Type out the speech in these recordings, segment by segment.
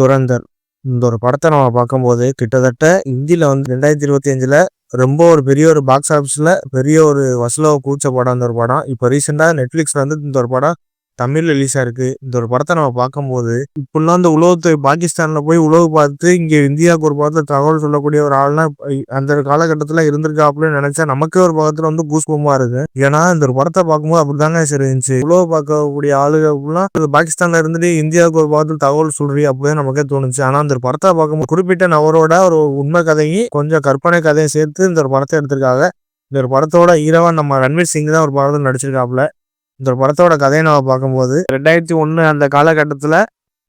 துரந்தர் இந்த ஒரு படத்தை நம்ம பார்க்கும்போது கிட்டத்தட்ட இந்தியில் வந்து ரெண்டாயிரத்தி இருபத்தி அஞ்சில் ரொம்ப ஒரு பெரிய ஒரு பாக்ஸ் ஆஃபீஸில் பெரிய ஒரு வசூலாக கூச்ச படம் இந்த ஒரு படம். இப்போ ரீசெண்டாக நெட்ஃப்ளிக்ஸில் வந்து இந்த ஒரு படம் தமிழ் ரிலீஸ் ஆயிருக்கு. இந்த ஒரு படத்தை நம்ம பார்க்கும்போது இப்படிலாம் இந்த உலகத்தை பாகிஸ்தானில் போய் உலக பார்த்து இங்கே இந்தியாவுக்கு ஒரு படத்தை தகவல் சொல்லக்கூடிய ஒரு ஆள்னா அந்த காலகட்டத்தில் இருந்திருக்காப்புல நினைச்சா நமக்கே ஒரு பக்கத்தில் வந்து பூஸ்பமாக இருக்கு ஏன்னா இந்த ஒரு படத்தை பார்க்கும்போது அப்படிதாங்க சரி இருந்துச்சு. உலக பார்க்கக்கூடிய ஆளுகள்லாம் பாகிஸ்தான்ல இருந்துட்டு இந்தியாவுக்கு ஒரு பக்கத்தில் தகவல் சொல்றீ அப்படியே நமக்கே தோணுச்சு. ஆனால் இந்த ஒரு படத்தை பார்க்கும்போது குறிப்பிட்ட நபரோட ஒரு உண்மை கதையும் கொஞ்சம் கற்பனை கதையை சேர்த்து இந்த ஒரு படத்தை எடுத்திருக்காங்க. இந்த ஒரு படத்தோட ஹீரோவா நம்ம ரன்வீர் சிங் தான் ஒரு படத்தில் நடிச்சிருக்காப்புல இந்த படத்தோட கதையை நம்ம பார்க்கும்போது ரெண்டாயிரத்தி ஒன்று அந்த காலகட்டத்தில்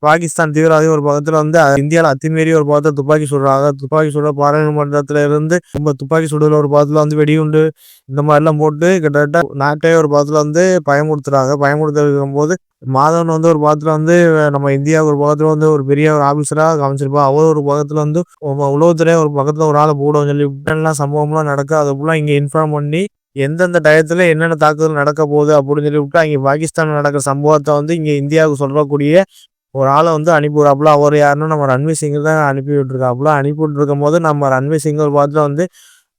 பாகிஸ்தான் தீவிரவாதி ஒரு பக்கத்தில் வந்து இந்தியாவில் அத்துமீறி ஒரு பக்கத்தில் துப்பாக்கி சுடுறாங்க. துப்பாக்கி சுடுற பாராளுமன்றத்தில் இருந்து ரொம்ப துப்பாக்கி சுடுற ஒரு பக்கத்தில் வந்து வெடிகுண்டு இந்த மாதிரிலாம் போட்டு கிட்டத்தட்ட நாட்டே ஒரு பக்கத்தில் வந்து பயமுறுத்துறாங்க. பயமுறுத்துறதுக்கும் போது மாதவன் வந்து ஒரு பக்கத்தில் வந்து நம்ம இந்தியா ஒரு பக்கத்தில் வந்து ஒரு பெரிய ஒரு ஆஃபீஸராக காமிச்சிருப்பா அவர் ஒரு பக்கத்தில் வந்து உலகத்துலேயே ஒரு பக்கத்தில் ஒரு ஆளை போடுவோம் சொல்லி இப்படிலாம் சம்பவம்லாம் நடக்கும் அதை ஃபுல்லாக இங்கே இன்ஃபார்ம் பண்ணி எந்தெந்த டயத்துல என்னென்ன தாக்குதல் நடக்க போகுது அப்படின்னு சொல்லி விட்டு அங்கே பாகிஸ்தான் நடக்கிற சம்பவத்தை வந்து இங்கே இந்தியாவுக்கு சொல்லக்கூடிய ஒரு ஆளை வந்து அனுப்பிவிடாப்புல அவர் யாருன்னா நம்ம ரன்வீர் சிங் தான் அனுப்பி விட்டுருக்காப்புல அனுப்பி விட்டுருக்கும் போது நம்ம ரன்வீர் சிங் ஒரு வந்து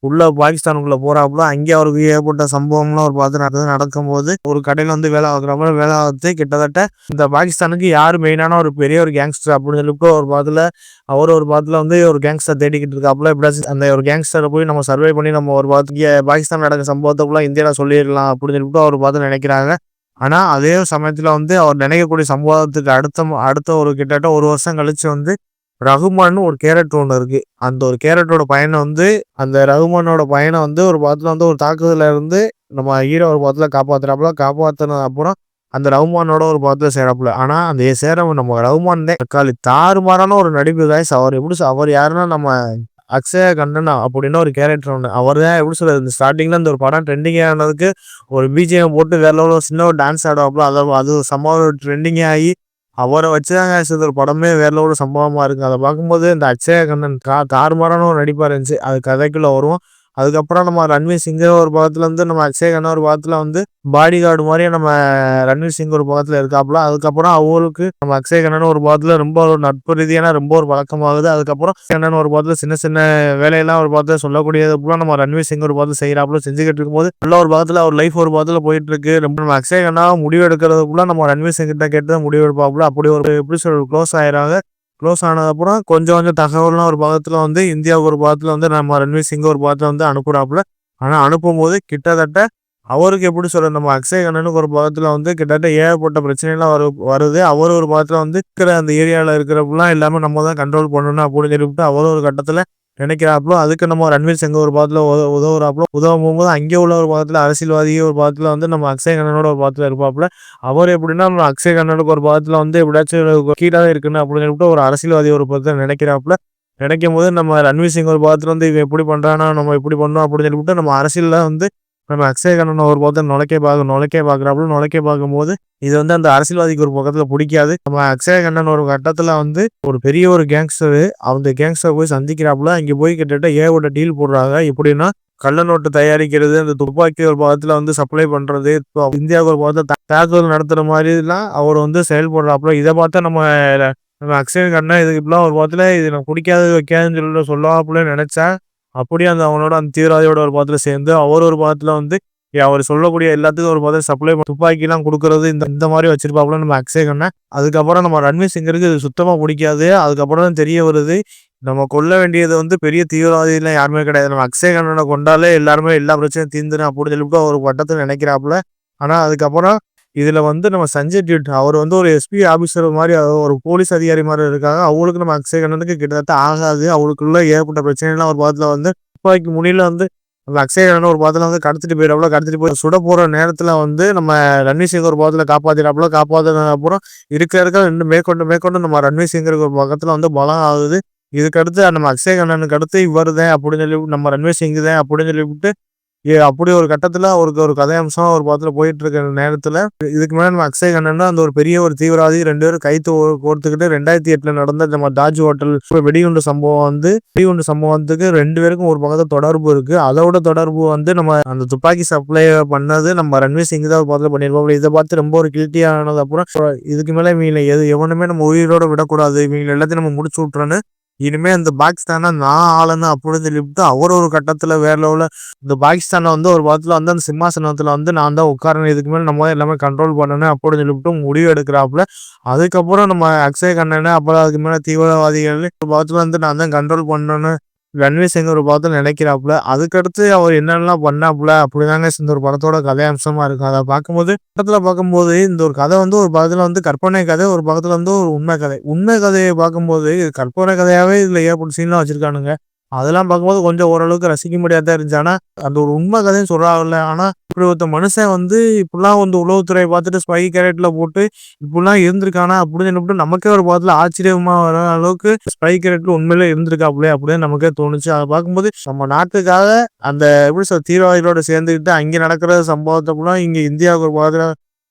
உள்ள பாகிஸ்தானுக்குள்ள போறாப்புல அங்கே அவருக்கு ஏற்பட்ட சம்பவம்லாம் ஒரு பார்த்து நடந்தது நடக்கும்போது ஒரு கடையில் வந்து வேலை ஆகுறப்ப வேலை ஆகுது கிட்டத்தட்ட இந்த பாகிஸ்தானுக்கு யார் மெயினான ஒரு பெரிய ஒரு கேங்ஸ்டர் அப்படின்னு சொல்லிட்டு ஒரு பாத்துல அவர் ஒரு பாத்துல வந்து ஒரு கேங்ஸ்டர் தேடிக்கிட்டு இருக்காப்புல. இப்படி அந்த ஒரு கேங்ஸ்டரை போய் நம்ம சர்வே பண்ணி நம்ம ஒரு பாத்து பாகிஸ்தான் நடக்கிற சம்பவத்துக்குள்ள இந்தியாவில் சொல்லிடலாம் அப்படின்னு சொல்லிட்டு அவர் பார்த்து நினைக்கிறாங்க. ஆனால் அதே சமயத்தில் வந்து அவர் நினைக்கக்கூடிய சம்பவத்துக்கு அடுத்த அடுத்த ஒரு கிட்டத்தட்ட ஒரு வருஷம் கழிச்சு வந்து ரகுமான் ஒரு கேரக்டர் ஒன்று இருக்கு. அந்த ஒரு கேரக்டரோட பயணம் வந்து அந்த ரகுமானோட பயணம் வந்து ஒரு படத்துல வந்து ஒரு தாக்குதல இருந்து நம்ம ஹீரோ ஒரு படத்துல காப்பாத்துறாப்புல. காப்பாத்தின அப்புறம் அந்த ரகுமானோட ஒரு படத்துல சேரப்புல. ஆனா அந்த சேரம் நம்ம ரகுமான் தான். தக்காளி தாறுமாறான ஒரு நடிப்பு காய்ஸ் அவர் எப்படி அவர் யாருன்னா நம்ம அக்ஷய கண்டனா அப்படின்னு ஒரு கேரக்டர் ஒன்று அவர் தான் எப்படி சொல்றது? இந்த ஸ்டார்டிங்ல இந்த ஒரு படம் ட்ரெண்டிங் ஆனதுக்கு ஒரு பிஜிஎம் போட்டு வேற லெவலில் சின்ன ஒரு டான்ஸ் ஆடுவாப்புல. அதை அது சம்பவம் ட்ரெண்டிங் ஆகி அவரை வச்சுதாங்க ஒரு படமே வேற ஒரு சம்பவமாக இருக்குது அதை பார்க்கும்போது இந்த அச்சய கண்ணன் கா தாறுமாறான ஒரு நடிப்பாக இருந்துச்சு. அது கதைக்குள்ளே வரும் அதுக்கப்புறம் நம்ம ரன்வீர் சிங்கே ஒரு பக்கத்துல வந்து நம்ம அக்ஷய் கண்ணா ஒரு பக்கத்துல வந்து பாடி கார்டு மாதிரியே நம்ம ரன்வீர் சிங் ஒரு பக்கத்துல இருக்காப்புல. அதுக்கப்புறம் அவங்களுக்கு நம்ம அக்ஷய் கண்ணன் ஒரு பக்கத்துல ரொம்ப ஒரு நட்பு ரீதியான ரொம்ப ஒரு பழக்கமாகுது அதுக்கப்புறம் கண்ணன் ஒரு பக்கத்துல சின்ன சின்ன வேலையெல்லாம் ஒரு பக்கத்துல சொல்லக்கூடியது கூட நம்ம ரன்வீர் சிங் ஒரு பக்கத்துல செய்யறாப்புல செஞ்சுக்கிட்டு இருக்கும்போது நல்ல ஒரு பக்கத்துல அவர் லைஃப் ஒரு பக்கத்துல போயிட்டு இருக்கு ரொம்ப நம்ம அக்ஷய் கண்ணா முடிவு எடுக்கிறதுக்குள்ள நம்ம ரன்வீர் சிங் கிட்ட கேட்டு முடிவு எடுப்பாப்புல அப்படி ஒரு எப்படி சொல்ற க்ளோஸ் ஆயிராங்க க்ளோஸ் ஆனதுக்கப்புறம் கொஞ்சம் கொஞ்சம் தகவல்லாம் ஒரு பக்கத்தில் வந்து இந்தியாவுக்கு ஒரு பாகத்தில் வந்து நம்ம ரன்வீர் சிங் ஒரு பாகத்தில் வந்து அனுப்புறாப்புல. ஆனால் அனுப்பும்போது கிட்டத்தட்ட அவருக்கு எப்படி சொல்ற நம்ம அக்ஷய் கண்ணனுக்கு ஒரு பக்கத்தில் வந்து கிட்டத்தட்ட ஏகப்பட்ட பிரச்சனைலாம் வரு வருது. அவர் ஒரு பாகத்தில் வந்து இருக்கிற அந்த ஏரியாவில் இருக்கிறப்பெல்லாம் எல்லாமே நம்ம தான் கண்ட்ரோல் பண்ணணும் அப்படின்னு சொல்லிவிட்டு அவர் ஒரு கட்டத்தில் நினைக்கிறாப்புல அதுக்கு நம்ம ரன்வீர் சிங் ஒரு பாதத்துல உதவுறாப்புல. உதவும் போகும்போது அங்கே உள்ள ஒரு பாதத்துல அரசியல்வாதி ஒரு பாதத்துல வந்து நம்ம அக்ஷய கண்ணனோட ஒரு பாதத்துல இருப்பாப்புல. அவர் எப்படின்னா நம்ம அக்ஷய கண்ணனுக்கு ஒரு பாதத்துல வந்து எப்படியாச்சும் கீழே இருக்குன்னு அப்படின்னு சொல்லிட்டு ஒரு அரசியல்வாதி ஒரு பாதத்துல நினைக்கிறாப்புல. நினைக்கும் போது நம்ம ரன்வீர் சிங் ஒரு பாதத்துல வந்து இவன் எப்படி பண்றானா நம்ம எப்படி பண்ணோம் அப்படின்னு சொல்லிட்டு நம்ம அரசியல்ல வந்து நம்ம அக்ஷய கண்ணன் ஒரு பக்கத்தில் நுழைக்க பார்க்க நுழைக்க பார்க்குறாப்புல நுழைக்க பார்க்கும்போது இது வந்து அந்த அரசியல்வாதிக்கு ஒரு பக்கத்தில் பிடிக்காது. நம்ம அக்ஷய கண்ணன் ஒரு கட்டத்தில் வந்து ஒரு பெரிய ஒரு கேங்ஸ்டரு அந்த கேங்ஸ்டர் போய் சந்திக்கிறாப்புல அங்கே போய் கிட்டத்தட்ட ஏவோட டீல் போடுறாங்க. எப்படின்னா கள்ள நோட்டு தயாரிக்கிறது அந்த துப்பாக்கி ஒரு பாகத்தில் வந்து சப்ளை பண்ணுறது இந்தியாவுக்கு ஒரு பாகத்தில் தாக்குதல் நடத்துகிற மாதிரிலாம் அவர் வந்து செயல்படுறாப்புல. இதை பார்த்தா நம்ம நம்ம அக்ஷய இதுக்கு இப்பெல்லாம் ஒரு பாகத்தில் இது நான் பிடிக்காது வைக்காதுன்னு சொல்லிட்டு சொல்லாப்புல நினச்சேன் அப்படியே அந்த அவனோட அந்த தீவிரவாதியோட ஒரு பாத்திரம் சேர்ந்து அவர் ஒரு பாதத்துல வந்து அவர் சொல்லக்கூடிய எல்லாத்துக்கும் ஒரு பாதத்தில் சப்ளை துப்பாக்கிலாம் கொடுக்கறது இந்த இந்த மாதிரி வச்சிருப்பாப்புல நம்ம அக்ஷய் கண்ண. அதுக்கப்புறம் நம்ம ரன்வீர் சிங்கருக்கு இது சுத்தமாக பிடிக்காது. அதுக்கப்புறம் தான் தெரிய வருது நம்ம கொல்ல வேண்டியது வந்து பெரிய தீவிரவாதிலாம் யாருமே கிடையாது. நம்ம அக்ஷய கண்ணனை கொண்டாலே எல்லாருமே எல்லா பிரச்சனையும் தீர்ந்துடும் அப்படின்னு சொல்லிட்டு ஒரு பட்டத்தில் நினைக்கிறாப்புல. ஆனால் அதுக்கப்புறம் இதில் வந்து நம்ம சஞ்சய் டியூட் அவர் வந்து ஒரு எஸ்பி ஆஃபீஸர் மாதிரி ஒரு போலீஸ் அதிகாரி மாதிரி இருக்காங்க. அவங்களுக்கு நம்ம அக்ஷய கண்ணனுக்கு கிட்டத்தட்ட ஆகாது. அவங்களுக்குள்ள ஏற்பட்ட பிரச்சனைலாம் ஒரு பாதத்தில் வந்து துப்பாக்கி முனியில் வந்து நம்ம அக்ஷய கண்ணன் ஒரு பாதத்தில் வந்து கடத்திட்டு போயிடாப்புல கடத்திட்டு போய் சுட போகிற நேரத்தில் வந்து நம்ம ரன்வீர் சிங் ஒரு பாதத்தில் காப்பாத்திடாப்புல காப்பாத்தின அப்புறம் இருக்க இருக்க ரெண்டு மேற்கொண்டு மேற்கொண்டு நம்ம ரன்வீர் சிங்கருக்கு ஒரு பக்கத்தில் வந்து பலம் ஆகுது. இதுக்கடுத்து நம்ம அக்ஷய கண்ணனுக்கு அடுத்து இவர் தான் அப்படின்னு சொல்லி நம்ம ரன்வீர் சிங் தான் அப்படின்னு சொல்லிவிட்டு ஏ அப்படி ஒரு கட்டத்தில் அவருக்கு ஒரு கதையம்சம் ஒரு படத்துல போயிட்டு இருக்க நேரத்தில் இதுக்கு மேலே நம்ம அக்ஷய் கண்ணன் அந்த ஒரு பெரிய ஒரு தீவிரவாதி ரெண்டு பேரும் கைத்து கோர்த்துக்கிட்டு ரெண்டாயிரத்தி எட்டில் நடந்த நம்ம தாஜ் ஹோட்டல் வெடிகுண்டு சம்பவம் வந்து வெடிகுண்டு சம்பவத்துக்கு ரெண்டு பேருக்கும் ஒரு பக்கத்தில் தொடர்பு இருக்கு. அதோட தொடர்பு வந்து நம்ம அந்த துப்பாக்கி சப்ளை பண்ணது நம்ம ரன்வீர் சிங் தான் பக்கத்துல பண்ணியிருப்போம் இதை பார்த்து ரொம்ப ஒரு கில்ட்டி ஆனது அப்புறம் இதுக்கு மேலே இவங்க எது எவனுமே நம்ம உயிரோட விடக்கூடாது. இவங்க எல்லாத்தையும் நம்ம முடிச்சு விட்டுறோன்னு இனிமே இந்த பாகிஸ்தானை நான் ஆளுன்னு அப்படின்னு சொல்லிவிட்டு அவர் ஒரு கட்டத்தில் வேற லெவலில் இந்த பாகிஸ்தானை வந்து ஒரு படத்தில் வந்து அந்த சிம்மாசனத்தில் வந்து நான் தான் உட்காரணும். இதுக்கு மேலே நம்ம எல்லாமே கண்ட்ரோல் பண்ணணும். அப்படின்னு சொல்லிவிட்டு முடிவு எடுக்கிறாப்புல. அதுக்கப்புறம் நம்ம அக்ஷய் கண்ணன் அப்புறம் அதுக்கு மேலே தீவிரவாதிகள் பக்கத்துல வந்து நான் தான் கண்ட்ரோல் பண்ணணும். ரன்வீர் சிங் ஒரு படத்தில் நினைக்கிறாப்புல. அதுக்கடுத்து அவர் என்னென்னலாம் பண்ணாப்புல அப்படிதாங்க இந்த ஒரு படத்தோட கதையம்சமா இருக்கும் அதை பார்க்கும்போது படத்தில் பார்க்கும்போது இந்த ஒரு கதை வந்து ஒரு படத்தில் வந்து கற்பனை கதை ஒரு பக்கத்தில் வந்து ஒரு உண்மை கதை. உண்மை கதையை பார்க்கும்போது கற்பனை கதையாகவே இதில் ஏற்பட்ட சீன்லாம் வச்சுருக்கானுங்க. அதெல்லாம் பார்க்கும்போது கொஞ்சம் ஓரளவுக்கு ரசிக்க முடியாதான் இருந்துச்சு. ஆனால் அந்த ஒரு உண்மை கதையும் சொல்கிறாங்கல்ல ஆனால் இப்படி ஒருத்த மனுஷன் வந்து இப்படிலாம் வந்து உளவுத்துறையை பார்த்துட்டு ஸ்பை கேரட்டில் போட்டு இப்படிலாம் இருந்திருக்கானா அப்படின்னு சொல்லிட்டு நமக்கே ஒரு பாத்துல ஆச்சரியமா வர அளவுக்கு ஸ்பை கேரட்டில் உண்மையிலே இருந்திருக்காப்புலே அப்படின்னு நமக்கே தோணுச்சு. அதை பார்க்கும்போது நம்ம நாட்டுக்காக அந்த எப்படி சொல்ற தீவிரவாதிகளோட சேர்ந்துக்கிட்டு அங்கே நடக்கிற சம்பவத்தை கூட இங்கே இந்தியாவுக்கு ஒரு பாத்துல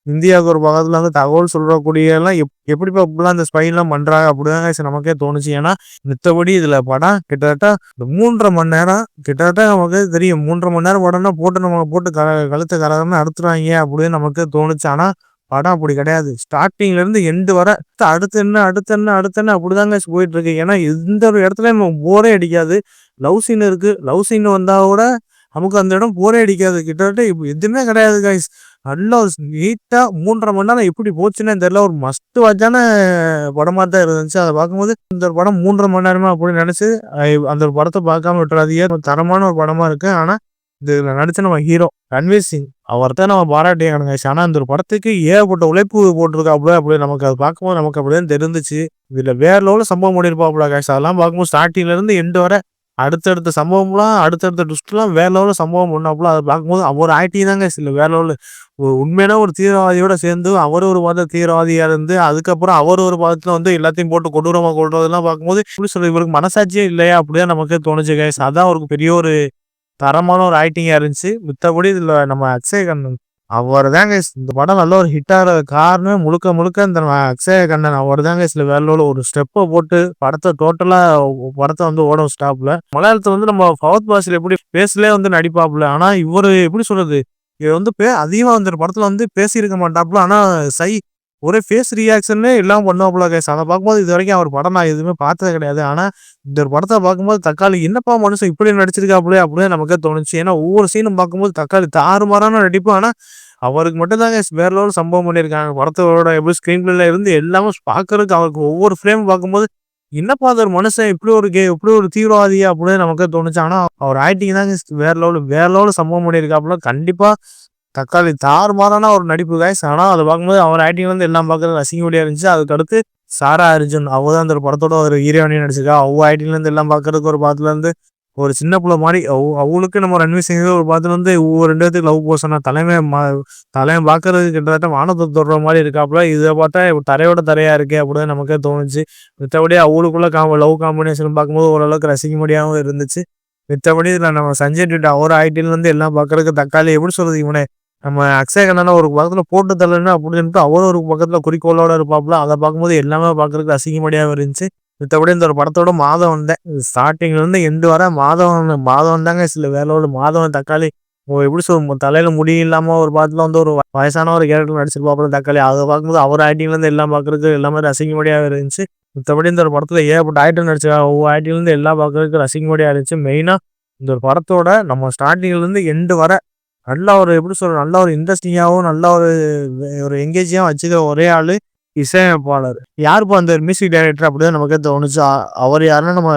இந்தியாவுக்கு ஒரு பக்கத்துல வந்து தகவல் சொல்றக்கூடிய எல்லாம் எப் எப்படிப்பா இப்படிலாம் இந்த ஸ்பைன்லாம் பண்றாங்க அப்படிதான் நமக்கே தோணுச்சு. ஏன்னா மித்தபடி இதுல படம் கிட்டத்தட்ட இந்த மூன்றரை மணி நேரம் கிட்டத்தட்ட நமக்கு தெரியும். மூன்றரை மணி நேரம் படம்னா போட்டு நம்ம போட்டு க கழுத்தை கரகம்னு அறுத்துறாங்க அப்படின்னு நமக்கு தோணுச்சு. ஆனா படம் அப்படி கிடையாது. ஸ்டார்டிங்ல இருந்து எண்டு வர அடுத்து என்ன அடுத்து என்ன அடுத்து என்ன அப்படிதாங்க போயிட்டு இருக்கு. ஏன்னா எந்த ஒரு இடத்துல நம்ம போரே அடிக்காது. லவ் சீன் இருக்கு. லவ் சீன் வந்தா கூட நமக்கு அந்த இடம் போரே அடிக்காது. கிட்டத்தட்ட இப்போ எதுவுமே கிடையாது கைஸ் நல்லா நீட்டாக நீட்டா மூன்றரை மணி நேரம் எப்படி போச்சுன்னே தெரியல. ஒரு மஸ்ட் வாட்சான படமா தான் இருந்துச்சு. அதை பார்க்கும்போது இந்த ஒரு படம் மூன்றரை மணி நேரமா அப்படின்னு நினைச்சு அந்த ஒரு படத்தை பார்க்காம விட்டுறாதீங்க. தரமான ஒரு படமா இருக்கு. ஆனா இதுல நடிச்ச நம்ம ஹீரோ ரன்வீர் சிங் அவர் தான் நம்ம பாராட்டியானுங்க ஆனா அந்த ஒரு படத்துக்கு ஏகப்பட்ட உழைப்பு போட்டிருக்காப்புல அப்படி நமக்கு அதை பார்க்கும்போது நமக்கு அப்படிதான் தெரிஞ்சிச்சு. இதுல வேற லெவலில் சம்பவம் பண்ணியிருப்பாப்புல கேஷ் அதெல்லாம் பார்க்கும்போது ஸ்டார்டிங்ல இருந்து எண்டு வர அடுத்தடுத்த சம்பவம்லாம் அடுத்தடுத்த ட்விஸ்ட்லாம் வேற லெவலில் சம்பவம் பண்ணாப்புல. அதை பார்க்கும்போது அவர் ஆக்டிங் தாங்க சில வேற லெவலில் ஒரு உண்மையான ஒரு தீவிரவாதியோட சேர்ந்து அவர் ஒரு பாத தீவிரவாதியாக இருந்து அதுக்கப்புறம் அவர் ஒரு பாதத்துல வந்து எல்லாத்தையும் போட்டு கொடூரமாக கொள்றதெல்லாம் பார்க்கும்போது எப்படி சொல்ல இவருக்கு மனசாட்சியே இல்லையா அப்படிதான் நமக்கு தோணுச்சு கைஸ் அதான் அவருக்கு பெரிய ஒரு தரமான ஒரு ஆக்டிங்காக இருந்துச்சு. மித்தபடி இதில் நம்ம அக்ஷயகன் அவர் தாங்க இந்த படம் நல்ல ஒரு ஹிட் ஆகிற காரணமே முழுக்க முழுக்க இந்த அக்ஷய கண்ணன். அவர் தாங்க சில வேலையோட ஒரு ஸ்டெப்பை போட்டு படத்தை டோட்டலா படத்தை வந்து ஓடும் ஸ்டாப்ல மலையாளத்துல வந்து நம்ம ஃபவுத் பாஷில் எப்படி பேசலே வந்து நடிப்பாப்புல. ஆனா இவர் எப்படி சொல்றது? இவர் வந்து பே அதிகமா வந்து படத்துல வந்து பேசியிருக்க மாட்டாப்புல. ஆனா சை ஒரே ஃபேஸ் ரியாக்ஷன்லே எல்லாம் பண்ணுவாப்புல கேஸ் அதை பார்க்கும்போது இது வரைக்கும் அவர் படம் நான் எதுவுமே பார்த்தது கிடையாது. ஆனால் இந்த ஒரு படத்தை பார்க்கும்போது தக்காளி என்னப்பா மனுஷன் இப்படி நடிச்சிருக்காப்புலே அப்படின்னு நமக்கே தோணுச்சு. ஏன்னா ஒவ்வொரு சீனும் பார்க்கும்போது தக்காளி தாறுமாறான நடிப்பு. ஆனால் அவருக்கு மட்டும் தாங்க வேற லெவல் சம்பவம் பண்ணியிருக்காங்க. படத்தோட எப்படி ஸ்க்ரீன் பிளேல இருந்து எல்லாமே பார்க்கறதுக்கு அவருக்கு ஒவ்வொரு ஃப்ரேம் பார்க்கும்போது என்னப்பா அது ஒரு மனுஷன் இப்படி ஒரு கே இப்படி ஒரு தீவிரவாதியா அப்படின்னு நமக்கே தோணுச்சு. ஆனால் அவர் ஆக்டிங் தாங்க வேற லெவல் வேற லெவல் சம்பவம் பண்ணியிருக்காப்புல. கண்டிப்பாக தக்காளி தாறுமாறான ஒரு நடிப்பு காய்ஸ் ஆனால் அதை பார்க்கும்போது அவர் ஆக்டிங் வந்து எல்லாம் பார்க்கறது ரசிக்கக்கூடியா இருந்துச்சு. அதுக்கு அடுத்து சாரா அர்ஜுன். அவ தான் அந்த படத்தோட ஒரு ஹீரோயினி நடிச்சிருக்கா. அவ ஆக்டிங்லேருந்து எல்லாம் பார்க்கறதுக்கு ஒரு பாத்துலருந்து ஒரு சின்ன பிள்ளை மாதிரி அவளுக்கு நம்ம ரன்வீர் சிங் ஒரு பார்த்து வந்து ஒவ்வொரு ரெண்டு பேத்துக்கு லவ் போசனா தலைமை தலைமை பார்க்கறது கிட்டத்தட்ட வானத்தை தொடுற மாதிரி இருக்காப்புல. இதை பார்த்தா தரையோட தரையா இருக்கே அப்படின்னு நமக்கே தோணுச்சு. மித்தபடி அவளுக்குள்ள காம லவ் காம்பினேஷன் பார்க்கும்போது ஓரளவுக்கு ரசிக்க முடியாமல் இருந்துச்சு. மித்தபடி இதில் நம்ம சஞ்சய் டிட் அவர் ஐடியிலேருந்து எல்லாம் பார்க்கறதுக்கு தக்காளி எப்படி சொல்றது இவனே? நம்ம அக்ஷய கண்ணனை ஒரு பக்கத்தில் போட்டு தள்ளணும் அப்படின்னு சொல்லிட்டு அவரும் ஒரு பக்கத்தில் குறிக்கோளோட இருப்பாப்புல. அதை பார்க்கும்போது எல்லாமே பார்க்கறதுக்கு அசிங்கமடியாக இருந்துச்சு. மித்தபடி இந்த ஒரு படத்தோட மாதம் வந்தேன் ஸ்டார்டிங்லேருந்து எண்டு வர மாதம் மாதம் தாங்க சில வேலையோட. மாதம் தக்காளி எப்படி சொல்ல தலையில் முடி இல்லாமல் ஒரு பாத்துல வந்து ஒரு வயசான ஒரு கேரக்டர் நடிச்சிருப்பாப்புல தக்காளி. அதை பார்க்கும்போது அவர் ஆக்டிங்லேருந்து எல்லாம் பாக்குறதுக்கு எல்லாமே ரசிக்கும்படியாக இருந்துச்சு. மித்தபடி இந்த ஒரு படத்தில் ஏகப்பட்ட ஆக்டர் நடிச்சிருக்காங்க ஒவ்வொரு ஆக்டிங்லேருந்து எல்லாம் பாக்குறதுக்கு ரசிக்கும்படியாக இருந்துச்சு. மெயினாக இந்த ஒரு படத்தோட நம்ம ஸ்டார்டிங்லேருந்து எண்டு வர நல்ல ஒரு எப்படி சொல்ற நல்ல ஒரு இன்ட்ரெஸ்டிங்காகவும் நல்ல ஒரு ஒரு எங்கேஜியாகவும் வச்சுக்கிற ஒரே ஆளு இசையமைப்பாளர். யாருப்போ அந்த மியூசிக் டைரக்டர் அப்படிதான் நமக்கு தோணுச்சு. அவர் யாருன்னா நம்ம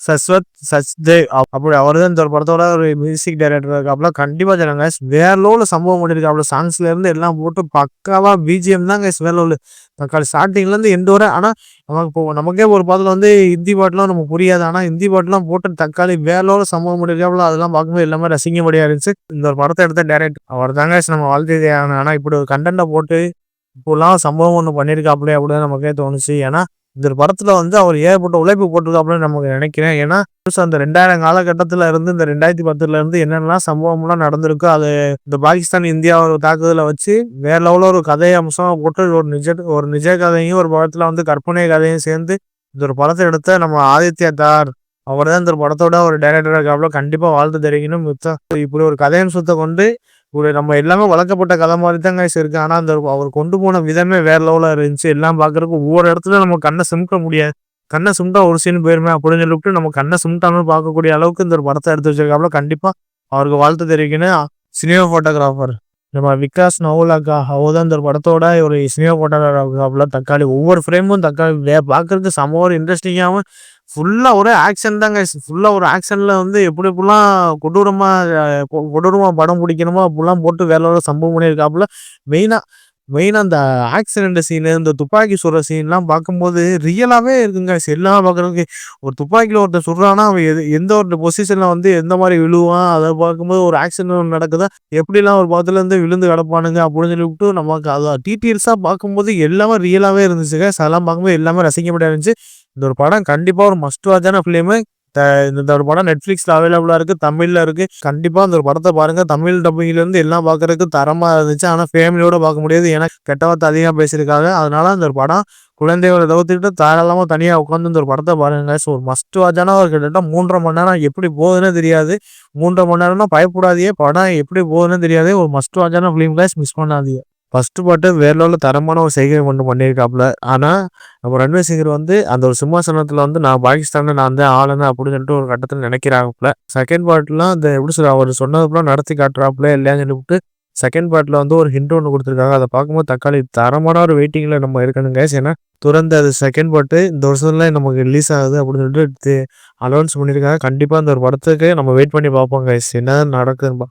சஸ்வத் சச்தேவ் அப்படி அவர் தான் இந்த ஒரு படத்தோட ஒரு மியூசிக் டைரக்டர் இருக்காப்புல கண்டிப்பா ஜனங்க வேற சம்பவம் பண்ணியிருக்காப்புல சாங்ஸ்ல இருந்து எல்லாம் போட்டு பக்காவா பிஜிஎம் தான் வேற லோல் தக்காளி ஸ்டார்டிங்ல இருந்து எந்த வரை ஆனா நமக்கு இப்போ நமக்கே ஒரு பாட்டுல வந்து ஹிந்தி பாட்டுலாம் நமக்கு புரியாது. ஆனா ஹிந்தி பாட்டுலாம் போட்டு தக்காளி வேற லோல சம்பவம் பண்ணிருக்காப்புல அதெல்லாம் பார்க்கும்போது எல்லாமே ரசிங்கப்படியா இருந்துச்சு. இந்த ஒரு படத்தை எடுத்த டைரக்ட் அவர் தாங்க நம்ம வாழ்க்கை ஆனா இப்படி ஒரு கண்டென்ட்டை போட்டு இப்போலாம் சம்பவம் ஒன்று பண்ணியிருக்காப்புலே அப்படின்னு நமக்கே தோணுச்சு. ஏன்னா இந்த படத்துல வந்து அவர் ஏகப்பட்ட உழைப்பு போட்டிருக்காப்புலன்னு நமக்கு நினைக்கிறேன். ஏன்னா அந்த ரெண்டாயிரம் காலகட்டத்துல இருந்து இந்த ரெண்டாயிரத்தி பத்துல இருந்து என்னென்னலாம் சம்பவம்லாம் நடந்திருக்கோ அது இந்த பாகிஸ்தான் இந்தியா ஒரு தாக்குதலை வச்சு வேற லெவலில் ஒரு கதை அம்சம் போட்டு ஒரு நிஜ ஒரு நிஜ கதையும் ஒரு படத்துல வந்து கற்பனை கதையும் சேர்ந்து இந்த ஒரு படத்தை எடுத்த நம்ம ஆதித்யா தார் அவர் தான் இந்த படத்தோட ஒரு டைரக்டராக இருக்காப்புல. கண்டிப்பாக வாழ்த்து தெரிவிக்கணும் மிச்சம் இப்படி ஒரு கதையம்சத்தை கொண்டு ஒரு நம்ம எல்லாமே வளர்க்கப்பட்ட கதை மாதிரி தான் guys இருக்குது ஆனால் அந்த அவர் கொண்டு போன விதமே வேற லெவலாக இருந்துச்சு. எல்லாம் பாக்குறதுக்கு ஒவ்வொரு இடத்துல நம்ம கண்ணை சிமிக்க முடியாது. கண்ணை சிமிட்டா ஒரு சீன் போயிருமே அப்படின்னு சொல்லிட்டு நம்ம கண்ணை சிமிட்டாலும் பார்க்கக்கூடிய அளவுக்கு இந்த ஒரு படத்தை எடுத்து வச்சிருக்காப்புல. கண்டிப்பாக அவருக்கு வாழ்த்து தெரிவிக்கணும். சினிமா ஃபோட்டோகிராஃபர் நம்ம விகாஸ் நவுலாக்கா அவர் தான் இந்த ஒரு படத்தோட ஒரு சினிமா போட்டோகிராஃபர்ல தக்காளி ஒவ்வொரு ஃப்ரேமும் தக்காளி. வே- சம ஒரு இன்ட்ரெஸ்டிங்காகவும் ஃபுல்லாக ஒரே ஆக்ஷன் தாங்க. ஃபுல்லாக ஒரு ஆக்ஷன்ல வந்து எப்படி எப்படிலாம் கொடூரமாக கொடூரமாக கொ- படம் பிடிக்கணுமோ அப்படிலாம் போட்டு வேற சம்பவம் பண்ணியிருக்காப்புல. மெயினாக மெயினாக அந்த ஆக்சிடென்ட் சீனு இந்த துப்பாக்கி சுடுற சீன்லாம் பார்க்கும்போது ரியலாகவே இருக்குங்க. எல்லாம் பார்க்கறதுக்கு ஒரு துப்பாக்கியில் ஒருத்தர் சுடுறான்னா அவன் எது எந்த ஒரு பொசிஷனில் வந்து எந்த மாதிரி விழுவான் அதை பார்க்கும்போது ஒரு ஆக்சிடென்ட் நடக்குதா எப்படிலாம் ஒரு பக்கத்துல இருந்து விழுந்து கிடப்பானுங்க அப்படின்னு சொல்லிவிட்டு நமக்கு அதை டீட்டெயில்ஸாக பார்க்கும்போது எல்லாமே ரியலாகவே இருந்துச்சுங்க. அதெல்லாம் பார்க்கும்போது எல்லாமே ரசிக்கப்பட இருந்துச்சு. இந்த ஒரு படம் கண்டிப்பாக ஒரு மஸ்ட் வாட்சான ஃபிலிமு இந்த ஒரு படம் நெட்ஃப்ளிக்ஸில் அவைலபிளாக இருக்குது தமிழில் இருக்குது கண்டிப்பாக அந்த ஒரு படத்தை பாருங்கள் தமிழ் டப்பிங்லேருந்து எல்லாம் பார்க்கறதுக்கு தரமாக இருந்துச்சு. ஆனால் ஃபேமிலியோட பார்க்க முடியாது. ஏன்னா கெட்ட வார்த்தை அதிகமாக பேசியிருக்காங்க. அதனால அந்த ஒரு படம் குழந்தைகளை தவிர்த்துட்டு தாராளமாக தனியாக உட்காந்து இந்த ஒரு படத்தை பாருங்க. ஸோ ஒரு மஸ்ட் வாட்சான ஒரு கிட்டத்தட்ட மூன்றரை மணி நேரம் எப்படி போகுதுன்னு தெரியாது. மூன்றரை மணி நேரம்னா பயப்படாதே படம் எப்படி போகுதுன்னு தெரியாது. ஒரு மஸ்ட் வாட்சான ஃபிலிம் கிளாஸ் மிஸ் பண்ணாதீங்க. ஃபஸ்ட்டு பாட்டு வேற லெவலில் தரமான ஒரு செய்கை ஒன்று பண்ணியிருக்காப்புல ஆனால் நம்ம ரன்வீர் சிங்கர் வந்து அந்த ஒரு சிம்மாசனத்தில் வந்து நான் பாகிஸ்தானில் நான் தான் ஆளுநர் அப்படின்னு சொல்லிட்டு ஒரு கட்டத்தில் நினைக்கிறாப்புல செகண்ட் பார்ட்லாம் அந்த எப்படி சொல்ற அவர் சொன்னதுக்குலாம் நடத்தி காட்டுறாப்புல இல்லையான்னு சொல்லிவிட்டு செகண்ட் பார்ட்டில் வந்து ஒரு ஹிண்ட் ஒன்று கொடுத்துருக்காங்க. அதை பார்க்கும்போது தக்காளி தரமான ஒரு வெயிட்டிங்கில் நம்ம இருக்கணுங்க ஏன்னா துறந்த அது செகண்ட் பார்ட்டு இந்த வருஷத்துல நமக்கு ரிலீஸ் ஆகுது அப்படின்னு சொல்லிட்டு அனௌன்ஸ் பண்ணியிருக்காங்க. கண்டிப்பாக அந்த ஒரு படத்துக்கு நம்ம வெயிட் பண்ணி பார்ப்போம் கைஸ் என்ன நடக்குதுன்னு பா